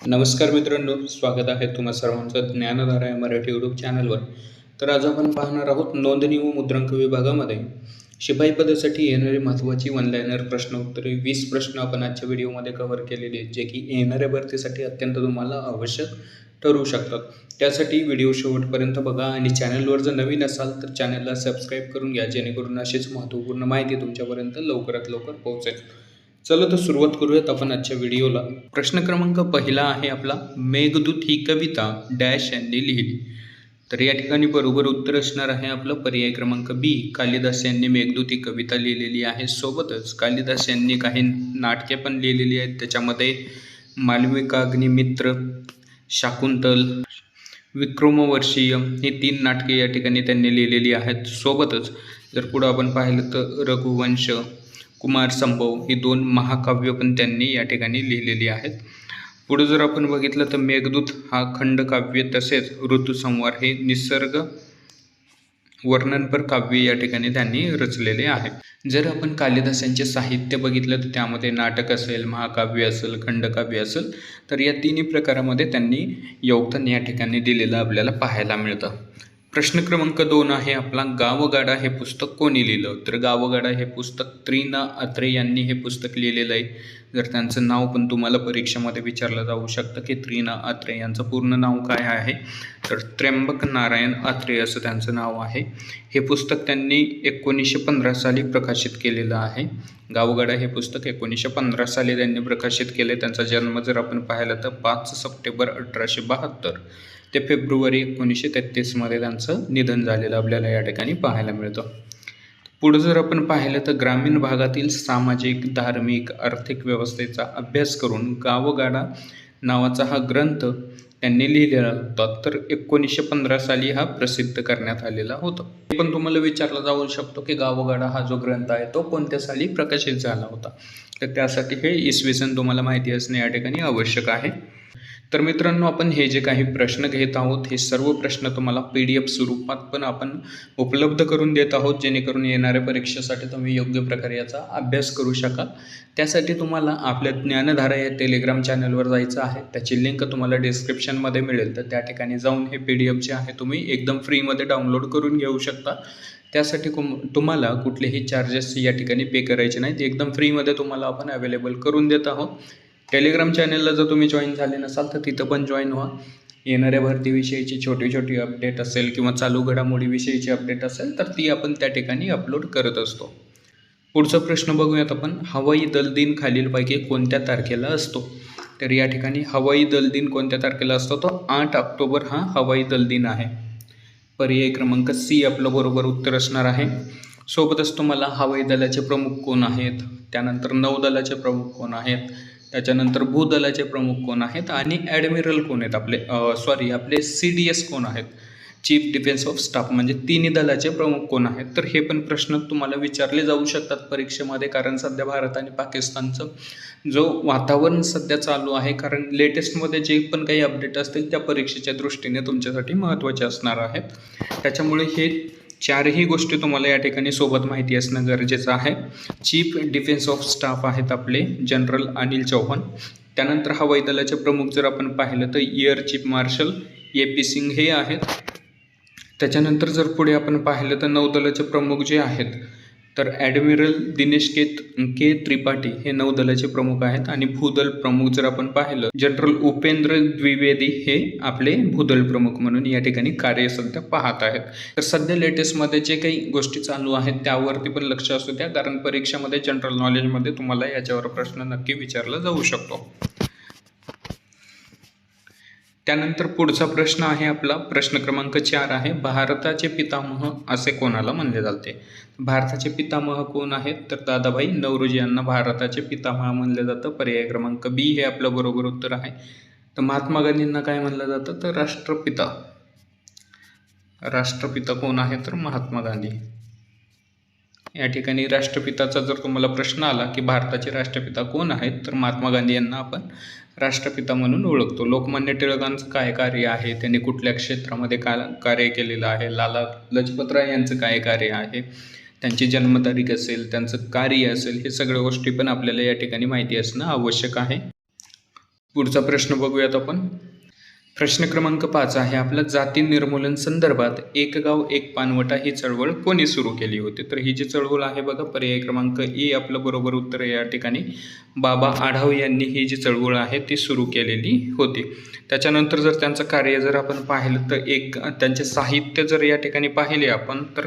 नमस्कार मित्रांनो स्वागत आहे तुम्हा सर्वांचं ज्ञानधारा या मराठी यूट्यूब चॅनलवर तर आज आपण पाहणार आहोत नोंदणी व मुद्रांक विभागामध्ये. शिपाई पदासाठी येणारी महत्त्वाची वनलायनर प्रश्न उत्तरे वीस प्रश्न आपण आजच्या व्हिडिओमध्ये कव्हर केलेले आहेत जे की येणाऱ्या भरतीसाठी अत्यंत तुम्हाला आवश्यक ठरू शकतात. त्यासाठी व्हिडिओ शेवटपर्यंत बघा आणि चॅनलवर जर नवीन असाल तर चॅनलला सबस्क्राईब करून घ्या जेणेकरून अशीच महत्त्वपूर्ण माहिती तुमच्यापर्यंत लवकरात लवकर पोहोचेल. चला तर सुरुवात करूयात आपण आजच्या व्हिडिओला. प्रश्न क्रमांक पहिला आहे आपला मेघदूत ही कविता डॅश यांनी लिहिली. तर या ठिकाणी बरोबर उत्तर असणार आहे आपलं पर्याय क्रमांक बी. कालिदास यांनी मेघदूत ही कविता लिहिलेली आहे. सोबतच कालिदास यांनी काही नाटके पण लिहिलेली आहेत. त्याच्यामध्ये मालविका अग्निमित्र शाकुंतल विक्रमवर्षीय ही तीन नाटके या ठिकाणी त्यांनी लिहिलेली आहेत. सोबतच जर पुढं आपण पाहिलं तर रघुवंश कुमार संभव ही दोन महाकाव्य पण त्यांनी या ठिकाणी लिहिलेली आहेत. पुढे जर आपण बघितलं तर मेघदूत हा खंडकाव्य तसेच ऋतुसंवार हे निसर्ग वर्णनपर काव्य या ठिकाणी त्यांनी रचलेले आहे जर आपण कालिदासांचे साहित्य बघितलं तर त्यामध्ये नाटक असेल महाकाव्य असेल खंडकाव्य असेल तर या तिन्ही प्रकारामध्ये त्यांनी योगदान या ठिकाणी दिलेलं आपल्याला पाहायला मिळतं. प्रश्न क्रमांक दोन आहे आपला गावगाडा हे पुस्तक कोणी लिहिलं? तर गावगाडा हे पुस्तक त्रिना अत्रे यांनी हे पुस्तक लिहिलेलं आहे. जर त्यांचं नाव पण तुम्हाला परीक्षेमध्ये विचारलं जाऊ शकतं की त्रिना अत्रे यांचं पूर्ण नाव काय आहे तर त्र्यंबक नारायण अत्रे असं त्यांचं नाव आहे. हे पुस्तक त्यांनी एकोणीसशे पंधरा साली प्रकाशित केलेलं आहे. गावगाडा हे पुस्तक एकोणीसशे पंधरा साली त्यांनी प्रकाशित केले त्यांचा जन्म जर आपण पाहिला तर पाच सप्टेंबर अठराशे बहात्तर. ते फेब्रुवारी एकोणीसशे तेहतीसमध्ये त्यांचं निधन झालेलं आपल्याला या ठिकाणी पाहायला मिळतं. पुढं जर आपण पाहिलं तर ग्रामीण भागातील सामाजिक धार्मिक आर्थिक व्यवस्थेचा अभ्यास करून गावगाडा नावाचा हा ग्रंथ त्यांनी लिहिलेला होता तर एकोणीसशे पंधरा साली हा प्रसिद्ध करण्यात आलेला होता. हे पण तुम्हाला विचारला जाऊ शकतो की गावगाडा हा जो ग्रंथ आहे तो कोणत्या साली प्रकाशित झाला होता? तर त्यासाठी हे इसवी सन तुम्हाला माहिती असणे या ठिकाणी आवश्यक आहे. तर मित्रांनो आपण हे जे काही प्रश्न घेत आहोत हे सर्व प्रश्न तुम्हाला पी डी एफ स्वरूपात पण आपण उपलब्ध करून देत आहोत जेणेकरून येणाऱ्या परीक्षेसाठी तुम्ही योग्य प्रकारे याचा अभ्यास करू शकाल. त्यासाठी तुम्हाला आपल्या ज्ञानधारा या टेलिग्राम चॅनलवर जायचं आहे. त्याची लिंक तुम्हाला डिस्क्रिप्शनमध्ये मिळेल. तर त्या ठिकाणी जाऊन हे पी डी एफ जे आहे तुम्ही एकदम फ्रीमध्ये डाउनलोड करून घेऊ शकता. त्यासाठी कुम तुम्हाला कुठलेही चार्जेस या ठिकाणी पे करायचे नाहीत. एकदम फ्रीमध्ये तुम्हाला आपण अवेलेबल करून देत आहोत. टेलिग्राम चॅनलला जर तुम्ही जॉईन झाले नसाल तर तिथं पण जॉईन व्हा. येणाऱ्या भरतीविषयीची छोटी छोटी अपडेट असेल किंवा चालू घडामोडीविषयीची अपडेट असेल तर ती आपण त्या ठिकाणी अपलोड करत असतो. पुढचा प्रश्न बघूयात आपण हवाई दल दिन खालीलपैकी कोणत्या तारखेला असतो? तर या ठिकाणी हवाई दल दिन कोणत्या तारखेला असतो? तो आठ ऑक्टोबर हा हवाई दल दिन आहे. पर्याय क्रमांक सी आपलं बरोबर उत्तर असणार आहे. सोबतच तुम्हाला हवाई दलाचे प्रमुख कोण आहेत? त्यानंतर नौदलाचे प्रमुख कोण आहेत? त्याच्यानंतर भूदलाचे प्रमुख कोण आहेत आणि ॲडमिरल कोण आहेत? आपले सॉरी आपले सी डी एस कोण आहेत? चीफ डिफेन्स ऑफ स्टाफ म्हणजे तिन्ही दलाचे प्रमुख कोण आहेत? तर हे पण प्रश्न तुम्हाला विचारले जाऊ शकतात परीक्षेमध्ये कारण सध्या भारत आणि पाकिस्तानचं जो वातावरण सध्या चालू आहे कारण लेटेस्टमध्ये जे पण काही अपडेट असतील त्या परीक्षेच्या दृष्टीने तुमच्यासाठी महत्त्वाचे असणार आहेत. त्याच्यामुळे हे चारही गोष्टी तुम्हाला या ठिकाणी सोबत माहिती असणं गरजेचं आहे. चीफ डिफेन्स ऑफ स्टाफ आहेत आपले जनरल अनिल चौहान. त्यानंतर हवाई दलाचे प्रमुख जर आपण पाहिलं तर air chief marshal A P Singh हे आहेत. त्याच्यानंतर जर पुढे आपण पाहिलं तर नौदलाचे प्रमुख जे आहेत तर ॲडमिरल दिनेश केत के त्रिपाठी हे नौदलाचे प्रमुख आहेत आणि भूदल प्रमुख जर आपण पाहिलं जनरल उपेंद्र द्विवेदी हे आपले भूदल प्रमुख म्हणून या ठिकाणी कार्य सध्या पाहत आहेत. तर सध्या लेटेस्टमध्ये जे काही गोष्टी चालू आहेत त्यावरती पण लक्ष असू द्या कारण परीक्षेमध्ये जनरल नॉलेजमध्ये तुम्हाला याच्यावर प्रश्न नक्की विचारला जाऊ शकतो. त्यानंतर पुढचा प्रश्न आहे आपला. प्रश्न क्रमांक चार आहे भारताचे पितामह असे कोणाला म्हणले जाते? भारताचे पितामह कोण आहेत? तर दादाभाई नवरोजी यांना भारताचे पितामह म्हणलं जातं. पर्याय क्रमांक बी हे आपलं बरोबर उत्तर आहे. तर महात्मा गांधींना काय म्हणलं जातं? तर राष्ट्रपिता. राष्ट्रपिता कोण आहे? तर महात्मा गांधी. या ठिकाणी राष्ट्रपिताचा जर तुम्हाला प्रश्न आला की भारताचे राष्ट्रपिता कोण आहेत? तर महात्मा गांधी यांना आपण राष्ट्रपिता म्हणून ओळखतो. लोकमान्य टिळकांचं काय कार्य आहे? त्यांनी कुठल्या क्षेत्रामध्ये का कार्य केलेलं आहे? लाला लजपतराय यांचं काय कार्य आहे? त्यांची जन्मतारीख असेल त्यांचं कार्य असेल हे सगळ्या गोष्टी पण आपल्याला या ठिकाणी माहिती असणं आवश्यक आहे. पुढचा प्रश्न बघूयात आपण. प्रश्न क्रमांक पाच आहे. आपला जाती निर्मूलन संदर्भात एक गाव एक पानवटा ही चळवळ कोणी सुरू केली होती? तर ही जी चळवळ आहे बघा पर्याय क्रमांक ए आपलं बरोबर उत्तर या ठिकाणी. बाबा आढाव यांनी ही जी चळवळ आहे ती सुरू केलेली होती. त्याच्यानंतर जर त्यांचं कार्य जर आपण पाहिलं तर एक त्यांचे साहित्य जर या ठिकाणी पाहिले आपण तर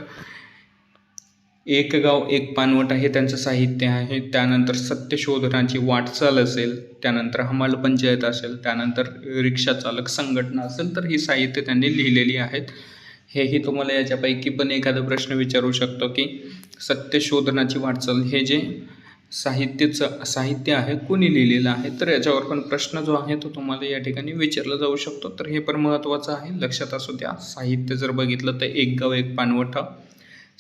एक गाव एक पानवटा हे त्यांचं साहित्य आहे. त्यानंतर सत्यशोधनाची वाटचाल असेल त्यानंतर हमाल पंचायत असेल त्यानंतर रिक्षा चालक संघटना असेल तर ही साहित्य त्यांनी लिहिलेली आहेत. हेही तुम्हाला याच्यापैकी पण एखादा प्रश्न विचारू शकतो की सत्यशोधनाची वाटचाल हे जे साहित्याचं साहित्य आहे कोणी लिहिलेलं आहे तर याच्यावर पण प्रश्न जो आहे तो तुम्हाला या ठिकाणी विचारला जाऊ शकतो. तर हे पण महत्त्वाचं आहे. लक्षात असू द्या साहित्य जर बघितलं तर एक गाव एक पानवटा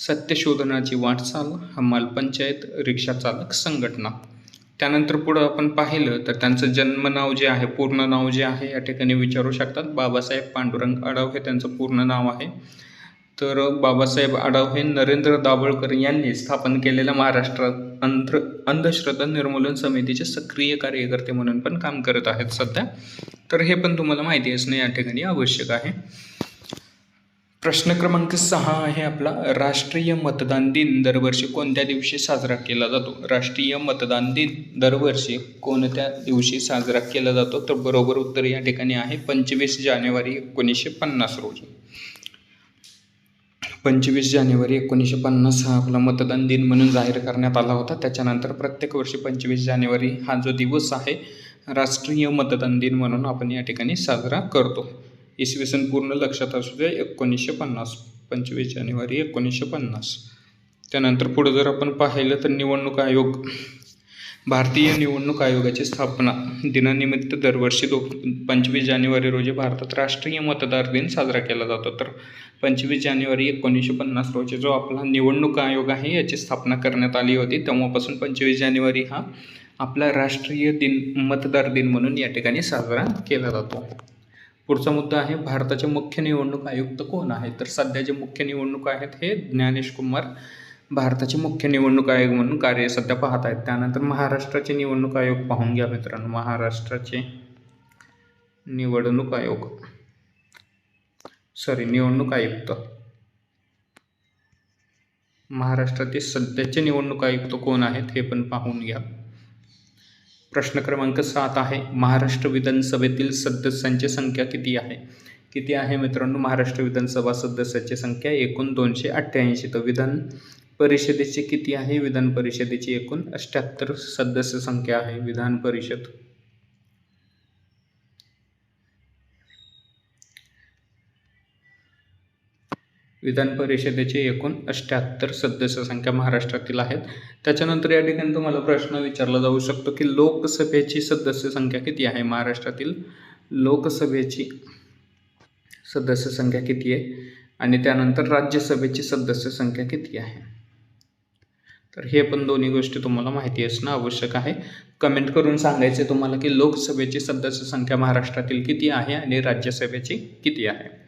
सत्यशोधनाची वाटचाल हमाल पंचायत रिक्षा चालक संघटना. त्यानंतर पुढं आपण पाहिलं तर त्यांचं जन्म नाव जे आहे पूर्ण नाव जे आहे या ठिकाणी विचारू शकतात. बाबासाहेब पांडुरंग आडाव हे त्यांचं पूर्ण नाव आहे. तर बाबासाहेब आडाव हे नरेंद्र दाभोळकर यांनी स्थापन केलेल्या महाराष्ट्र अंध अंधश्रद्धा निर्मूलन समितीचे सक्रिय कार्यकर्ते म्हणून पण काम करत आहेत सध्या. तर हे पण तुम्हाला माहिती असणं या ठिकाणी आवश्यक आहे. प्रश्न क्रमांक सहा आहे आपला. राष्ट्रीय मतदान दिन दरवर्षी कोणत्या दिवशी साजरा केला जातो? राष्ट्रीय मतदान दिन दरवर्षी कोणत्या दिवशी साजरा केला जातो? तर बरोबर उत्तर या ठिकाणी आहे पंचवीस जानेवारी एकोणीसशे पन्नास रोजी. पंचवीस जानेवारी एकोणीसशे पन्नास हा आपला मतदान दिन म्हणून जाहीर करण्यात आला होता. त्याच्यानंतर प्रत्येक वर्षी पंचवीस जानेवारी हा जो दिवस आहे राष्ट्रीय मतदान दिन म्हणून आपण या ठिकाणी साजरा करतो. इसवी सन पूर्ण लक्षात असू द्या एकोणीसशे पन्नास पंचवीस जानेवारी एकोणीसशे पन्नास. त्यानंतर पुढं जर आपण पाहिलं तर निवडणूक आयोग भारतीय निवडणूक आयोगाची स्थापना दिनानिमित्त दरवर्षी दो पंचवीस जानेवारी रोजी भारतात राष्ट्रीय मतदार दिन साजरा केला जातो. तर पंचवीस जानेवारी एकोणीसशे पन्नास रोजी जो आपला निवडणूक आयोग आहे याची स्थापना करण्यात आली होती. तेव्हापासून पंचवीस जानेवारी हा आपला राष्ट्रीय दिन मतदार दिन म्हणून या ठिकाणी साजरा केला जातो. पुढचा मुद्दा आहे भारताचे मुख्य निवडणूक आयुक्त कोण आहे तर सध्या जे मुख्य निवडणूक आहेत हे ज्ञानेश कुमार भारताचे मुख्य निवडणूक आयोग म्हणून कार्य सध्या पाहत आहेत. त्यानंतर महाराष्ट्राचे निवडणूक आयोग पाहून घ्या मित्रांनो. महाराष्ट्राचे निवडणूक आयोग. सॉरी निवडणूक आयुक्त. महाराष्ट्रातील सध्याचे निवडणूक आयुक्त कोण आहेत हे पण पाहून घ्या. प्रश्न क्रमांक सात आहे. महाराष्ट्र विधानसभेतील सदस्यांची संख्या किती आहे? किती आहे मित्रांनो? महाराष्ट्र विधानसभा सदस्याची संख्या एकूण दोनशे अठ्ठ्याऐंशी. तर विधान परिषदेची किती आहे? विधान परिषदेची एकूण अठ्ठ्याहत्तर सदस्य संख्या आहे. विधान परिषद विधान परिषदेचे एकूण अष्ट्याहत्तर सदस्य संख्या महाराष्ट्रातील आहेत. त्याच्यानंतर या ठिकाणी तुम्हाला प्रश्न विचारला जाऊ शकतो की लोकसभेची सदस्य संख्या किती आहे? महाराष्ट्रातील लोकसभेची सदस्य संख्या किती आहे? आणि त्यानंतर राज्यसभेची सदस्य संख्या किती आहे? तर हे पण दोन्ही गोष्टी तुम्हाला माहिती असणं आवश्यक आहे. कमेंट करून सांगायचे तुम्हाला की लोकसभेची सदस्य संख्या महाराष्ट्रातील किती आहे आणि राज्यसभेची किती आहे?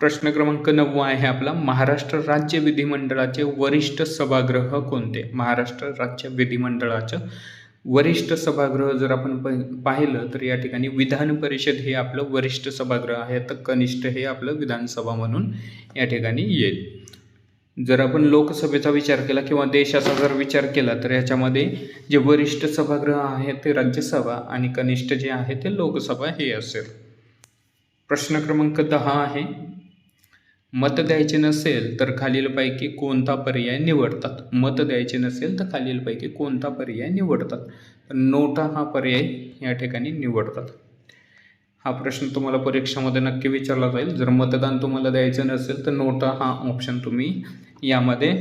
प्रश्न क्रमांक नववा आहे आपला. महाराष्ट्र राज्य विधिमंडळाचे वरिष्ठ सभागृह कोणते? महाराष्ट्र राज्य विधिमंडळाचं वरिष्ठ सभागृह जर आपण पाहिलं तर या ठिकाणी विधान परिषद हे आपलं वरिष्ठ सभागृह आहे. तर कनिष्ठ हे आपलं विधानसभा म्हणून या ठिकाणी येईल. जर आपण लोकसभेचा विचार केला किंवा देशाचा जर विचार केला तर याच्यामध्ये जे वरिष्ठ सभागृह आहे ते राज्यसभा आणि कनिष्ठ जे आहे ते लोकसभा हे असेल. प्रश्न क्रमांक दहा आहे. मत द्यायचे नसेल तर खालीलपैकी कोणता पर्याय निवडतात? मत द्यायचे नसेल तर खालीलपैकी कोणता पर्याय निवडतात? तर नोटा हा पर्याय या ठिकाणी निवडतात. हा प्रश्न तुम्हाला परीक्षामध्ये नक्की विचारला जाईल. जर मतदान तुम्हाला द्यायचं नसेल तर नोटा हा ऑप्शन तुम्ही यामध्ये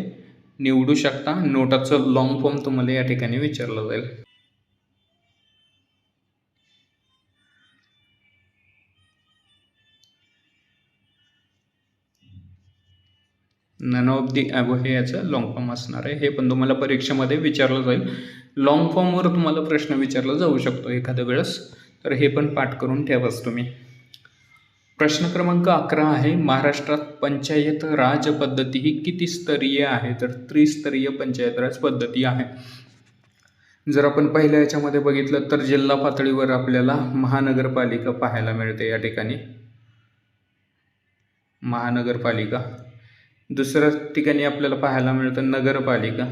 निवडू शकता. नोटाचं लॉंग फॉर्म तुम्हाला या ठिकाणी विचारलं जाईल. नन ऑफ दी ॲबो हे याचं लॉंग फॉर्म असणार आहे. हे पण तुम्हाला परीक्षेमध्ये विचारलं जाईल. लॉंग फॉर्मवर तुम्हाला प्रश्न विचारला जाऊ शकतो एखाद्या वेळेस. तर हे पण पाठ करून ठेवाच तुम्ही. प्रश्न क्रमांक अकरा आहे महाराष्ट्रात पंचायत राज पद्धती ही किती स्तरीय आहे? तर त्रिस्तरीय पंचायत राज पद्धती आहे. जर आपण पहिल्या याच्यामध्ये बघितलं तर जिल्हा पातळीवर आपल्याला महानगरपालिका पाहायला मिळते या ठिकाणी. महानगरपालिका. दुसऱ्या ठिकाणी आपल्याला पाहायला मिळतं नगरपालिका.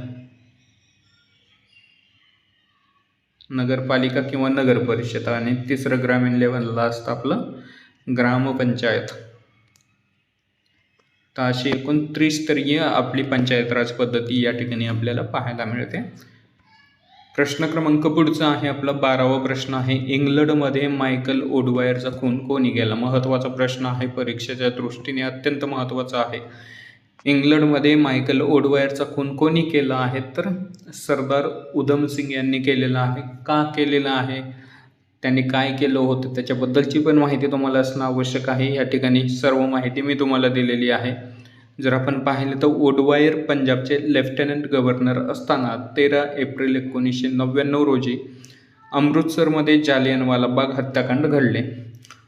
नगरपालिका किंवा नगर परिषद आणि तिसरं ग्रामीण लेवलला असतं आपलं ग्रामपंचायत. तर अशी एकूण त्रिस्तरीय आपली पंचायत राज पद्धती या ठिकाणी आपल्याला पाहायला मिळते. प्रश्न क्रमांक पुढचा आहे आपला बारावा प्रश्न आहे इंग्लंडमध्ये मायकल ओडवायरचा खून कोणी गेला महत्त्वाचा प्रश्न आहे परीक्षेच्या दृष्टीने अत्यंत महत्त्वाचा आहे. इंग्लंडमध्ये मायकल ओडवायरचा खून कोणी केला आहे तर सरदार उधमसिंग यांनी केलेला आहे. का केलेला आहे? त्यांनी काय केलं होतं? त्याच्याबद्दलची पण माहिती तुम्हाला असणं आवश्यक आहे. या ठिकाणी सर्व माहिती मी तुम्हाला दिलेली आहे. जर आपण पाहिलं तर ओडवायर पंजाबचे लेफ्टनंट गव्हर्नर असताना तेरा एप्रिल एकोणीसशे नव्याण्णव रोजी अमृतसरमध्ये जालियनवाला बाग हत्याकांड घडले.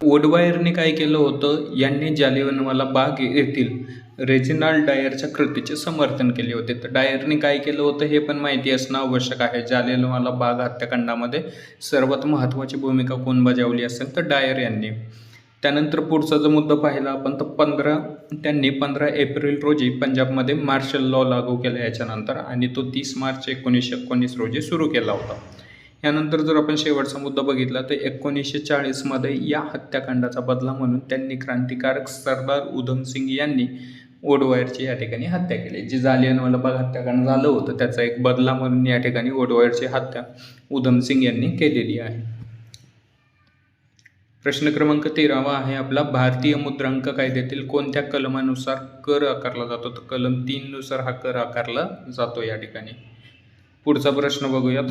ओडवायरने काय केलं होतं? यांनी जालियनवाला बाग येथील रेजिनाल्ड डायरच्या कृतीचे समर्थन केले होते. तर डायरने काय केलं होतं हे पण माहिती असणं आवश्यक आहे. जालियनवाला बाग हत्याकांडामध्ये सर्वात महत्त्वाची भूमिका कोण बजावली असेल तर डायर यांनी. त्यानंतर पुढचा जो मुद्दा पाहिला आपण तर पंधरा त्यांनी पंधरा एप्रिल रोजी पंजाबमध्ये मार्शल लॉ लागू केला याच्यानंतर आणि तो तीस मार्च एकोणीसशे एकोणीस रोजी सुरू केला होता. यानंतर जर आपण शेवटचा मुद्दा बघितला तर एकोणीसशे चाळीसमध्ये या हत्याकांडाचा बदला म्हणून त्यांनी क्रांतिकारक सरदार उधमसिंग यांनी ओडवायरची या ठिकाणी हत्या केली. जी जालियनवाला बाग हत्याकांड झालं होतं त्याचा एक बदला म्हणून या ठिकाणी ओडवायरची हत्या उधम सिंग यांनी केलेली आहे. प्रश्न क्रमांक तेरावा आहे आपला. भारतीय मुद्रांक कायद्यातील कोणत्या कलमानुसार कर आकारला जातो? तर कलम तीननुसार हा कर आकारला जातो या ठिकाणी. पुढचा प्रश्न बघूयात.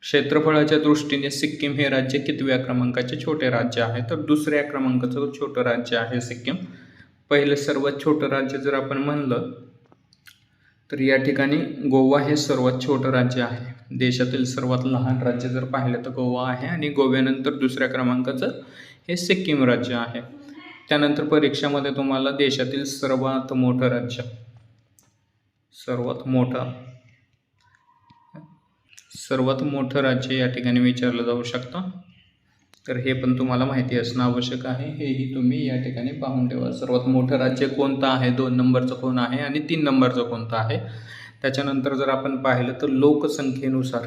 क्षेत्रफळाच्या दृष्टीने सिक्कीम हे राज्य कितव्या क्रमांकाचे छोटे राज्य आहे? तर दुसऱ्या क्रमांकाचं छोटं राज्य आहे सिक्कीम. पहिलं सर्वात छोटं राज्य जर आपण म्हणलं तर या ठिकाणी गोवा हे सर्वात छोटं राज्य आहे. देशातील सर्वात लहान राज्य जर पाहिलं तर गोवा आहे आणि गोव्यानंतर दुसऱ्या क्रमांकाचं हे सिक्कीम राज्य आहे. त्यानंतर परीक्षामध्ये तुम्हाला देशातील सर्वात मोठं राज्य सर्वात मोठं सर्वात मोठं राज्य या ठिकाणी विचारलं जाऊ शकतं. तर हे पण तुम्हाला माहिती असणं आवश्यक आहे. हेही तुम्ही या ठिकाणी पाहून ठेवा. सर्वात मोठं राज्य कोणतं आहे? दोन नंबरचं कोण आहे आणि तीन नंबरचं कोणतं आहे? त्याच्यानंतर जर आपण पाहिलं तर लोकसंख्येनुसार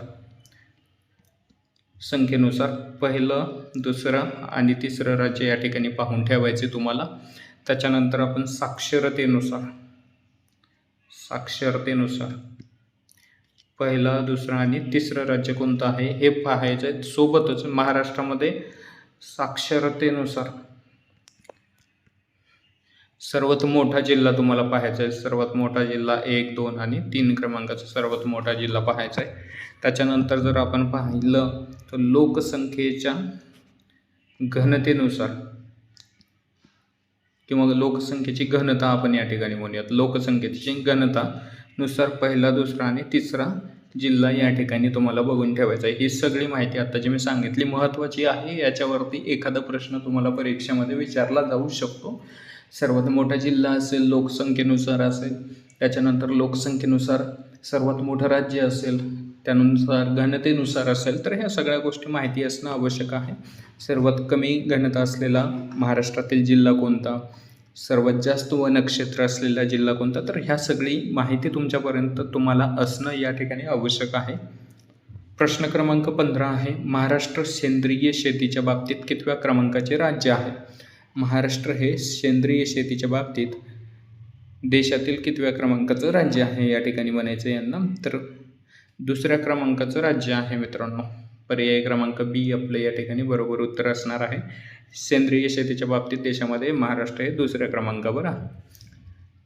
संख्येनुसार पहिलं दुसरं आणि तिसरं राज्य या ठिकाणी पाहून ठेवायचे तुम्हाला. त्याच्यानंतर आपण साक्षरतेनुसार साक्षरतेनुसार पहिला दुसरा आणि तिसरं राज्य कोणतं आहे? हे पाहायचं आहे. सोबतच महाराष्ट्रामध्ये साक्षरतेनुसार सर्वात मोठा जिल्हा तुम्हाला पाहायचा आहे. सर्वात मोठा जिल्हा एक दोन आणि तीन क्रमांकाचा सर्वात मोठा जिल्हा पाहायचा आहे. त्याच्यानंतर जर आपण पाहिलं तर लोकसंख्येच्या घनतेनुसार किंवा लोकसंख्येची घनता आपण या ठिकाणी म्हणूयात. लोकसंख्येची घनता नुसार पहिला दुसरा आणि तिसरा जिल्हा या ठिकाणी तुम्हाला बघून ठेवायचा आहे. ही सगळी माहिती आता जी मी सांगितली महत्त्वाची आहे याच्यावरती एखादा प्रश्न तुम्हाला परीक्षेमध्ये विचारला जाऊ शकतो. सर्वात मोठा जिल्हा असेल लोकसंख्येनुसार असेल त्याच्यानंतर लोकसंख्येनुसार सर्वात मोठं राज्य असेल त्यानुसार घनतेनुसार असेल तर ह्या सगळ्या गोष्टी माहिती असणं आवश्यक आहे. सर्वात कमी घनता असलेला महाराष्ट्रातील जिल्हा कोणता? सर्वात जास्त वनक्षेत्र असलेला जिल्हा कोणता? तर ह्या सगळी माहिती तुमच्यापर्यंत तुम्हाला असणं या ठिकाणी आवश्यक आहे. प्रश्न क्रमांक पंधरा आहे महाराष्ट्र सेंद्रिय शेतीच्या बाबतीत कितव्या क्रमांकाचे राज्य आहे? महाराष्ट्र हे सेंद्रिय शेतीच्या बाबतीत देशातील कितव्या क्रमांकाचं राज्य आहे या ठिकाणी म्हणायचं यांना? तर दुसऱ्या क्रमांकाचं राज्य आहे मित्रांनो. पर्याय क्रमांक बी आपलं या ठिकाणी बरोबर उत्तर असणार आहे. सेंद्रिय शेतीच्या बाबतीत देशामध्ये महाराष्ट्र हे दुसऱ्या क्रमांकावर आहे.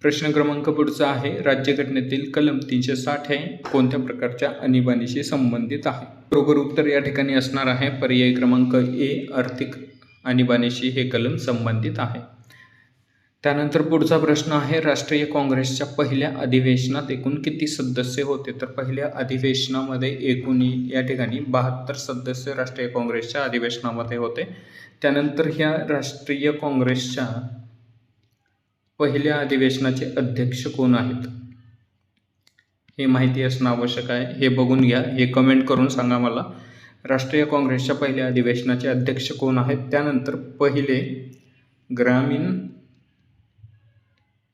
प्रश्न क्रमांक पुढचा आहे. राज्यघटनेतील कलम तीनशे साठ हे कोणत्या प्रकारच्या आणीबाणीशी संबंधित आहे? बरोबर उत्तर या ठिकाणी असणार आहे. पर्याय क्रमांक ए आर्थिक आणीबाणीशी हे कलम संबंधित आहे. त्यानंतर पुढचा प्रश्न आहे राष्ट्रीय काँग्रेसच्या पहिल्या अधिवेशनात एकूण किती सदस्य होते? तर पहिल्या अधिवेशनामध्ये एकूण या ठिकाणी बहात्तर सदस्य राष्ट्रीय काँग्रेसच्या अधिवेशनामध्ये होते. त्यानंतर ह्या राष्ट्रीय काँग्रेसच्या पहिल्या अधिवेशनाचे अध्यक्ष कोण आहेत? हे माहिती असणं आवश्यक आहे. हे बघून घ्या. हे कमेंट करून सांगा मला. राष्ट्रीय काँग्रेसच्या पहिल्या अधिवेशनाचे अध्यक्ष कोण आहेत? त्यानंतर पहिले ग्रामीण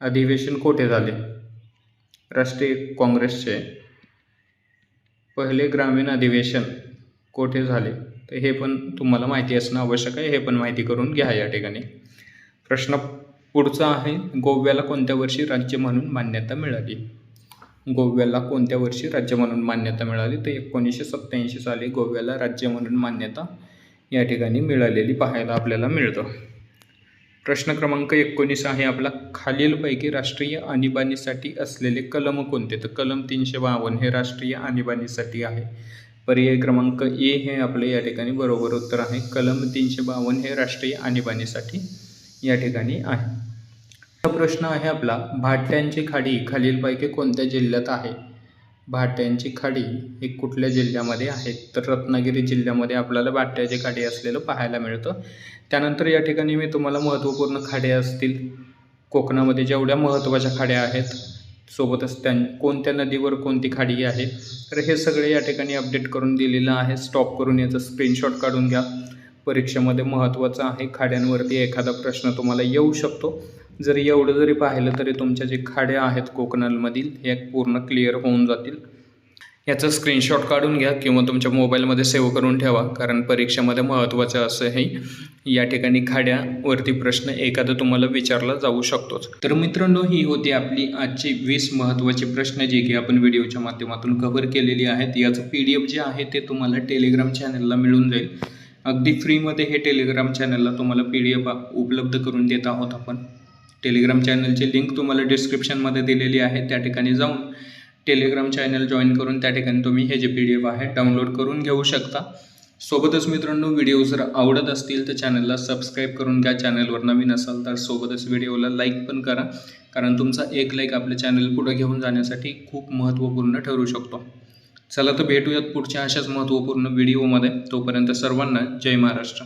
अधिवेशन कोठे झाले? राष्ट्रीय काँग्रेसचे. पहिले ग्रामीण अधिवेशन कोठे झाले? तर हे पण तुम्हाला माहिती असणं आवश्यक आहे. हे पण माहिती करून घ्या या ठिकाणी. प्रश्न पुढचा आहे गोव्याला कोणत्या वर्षी राज्य म्हणून मान्यता मिळाली? गोव्याला कोणत्या वर्षी राज्य म्हणून मान्यता मिळाली? तर एकोणीसशे सत्त्याऐंशी साली गोव्याला राज्य म्हणून मान्यता या ठिकाणी मिळालेली पाहायला आपल्याला मिळतं. प्रश्न क्रमांक एकोणीस आहे आपला. खालीलपैकी राष्ट्रीय आणीबाणीसाठी असलेले कलम कोणते? तर कलम तीनशे बावन्न हे राष्ट्रीय आणीबाणीसाठी आहे. पर्याय क्रमांक ए हे आपले या ठिकाणी बरोबर उत्तर आहे. कलम तीनशे बावन्न हे राष्ट्रीय आणीबाणीसाठी या ठिकाणी आहे. प्रश्न आहे आपला. भाट्यांची खाडी खालीलपैकी कोणत्या जिल्ह्यात आहे? भाट्यांची खाडी हे कुठल्या जिल्ह्यामध्ये आहे? तर रत्नागिरी जिल्ह्यामध्ये आपल्याला भाट्याची खाडी असलेलं पाहायला मिळतं. त्यानंतर या ठिकाणी मी तुम्हाला महत्त्वपूर्ण खाड्या असतील. कोकणामध्ये जेवढ्या महत्त्वाच्या खाड्या आहेत सोबतच त्या कोणत्या नदीवर कोणती खाडी आहे तर हे सगळे या ठिकाणी अपडेट करून दिलेलं आहे. स्टॉप करून याचं स्क्रीनशॉट काढून घ्या. परीक्षेमध्ये महत्त्वाचं आहे खाड्यांवरती एखादा प्रश्न तुम्हाला येऊ शकतो. जरी एवढं जरी पाहिलं तरी तुमच्या जे खाड्या आहेत कोकणालमधील हे पूर्ण क्लिअर होऊन जातील. याचं स्क्रीनशॉट काढून घ्या किंवा तुमच्या मोबाईलमध्ये सेव्ह करून ठेवा कारण परीक्षेमध्ये महत्त्वाचं असं हे या ठिकाणी खाड्यावरती प्रश्न एखादा तुम्हाला विचारला जाऊ शकतोच. तर मित्रांनो ही होती आपली आजची वीस महत्त्वाचे प्रश्न जे की आपण व्हिडिओच्या माध्यमातून कव्हर केलेली आहेत. याचं पी डी एफ जे आहे ते तुम्हाला टेलिग्राम चॅनलला मिळून जाईल. अगदी फ्रीमध्ये हे टेलिग्राम चॅनलला तुम्हाला पी डी एफ उपलब्ध करून देत आहोत आपण. टेलिग्राम चॅनलची लिंक तुम्हाला डिस्क्रिप्शनमध्ये दिलेली आहे त्या ठिकाणी जाऊन टेलिग्राम चॅनल जॉईन करून त्या ठिकाणी तुम्ही हे जे पी डी एफ आहे डाउनलोड करून घेऊ शकता. सोबतच मित्रांनो व्हिडिओ जर आवडत असतील तर चॅनलला सबस्क्राईब करून घ्या. चॅनलवर नवीन असाल तर सोबतच व्हिडिओला लाईक पण करा. कारण तुमचा एक लाईक आपलं चॅनल पुढे घेऊन जाण्यासाठी खूप महत्त्वपूर्ण ठरू शकतो. चला तर भेटूयात पुढच्या अशाच महत्त्वपूर्ण व्हिडिओमध्ये तोपर्यंत सर्वांना जय महाराष्ट्र.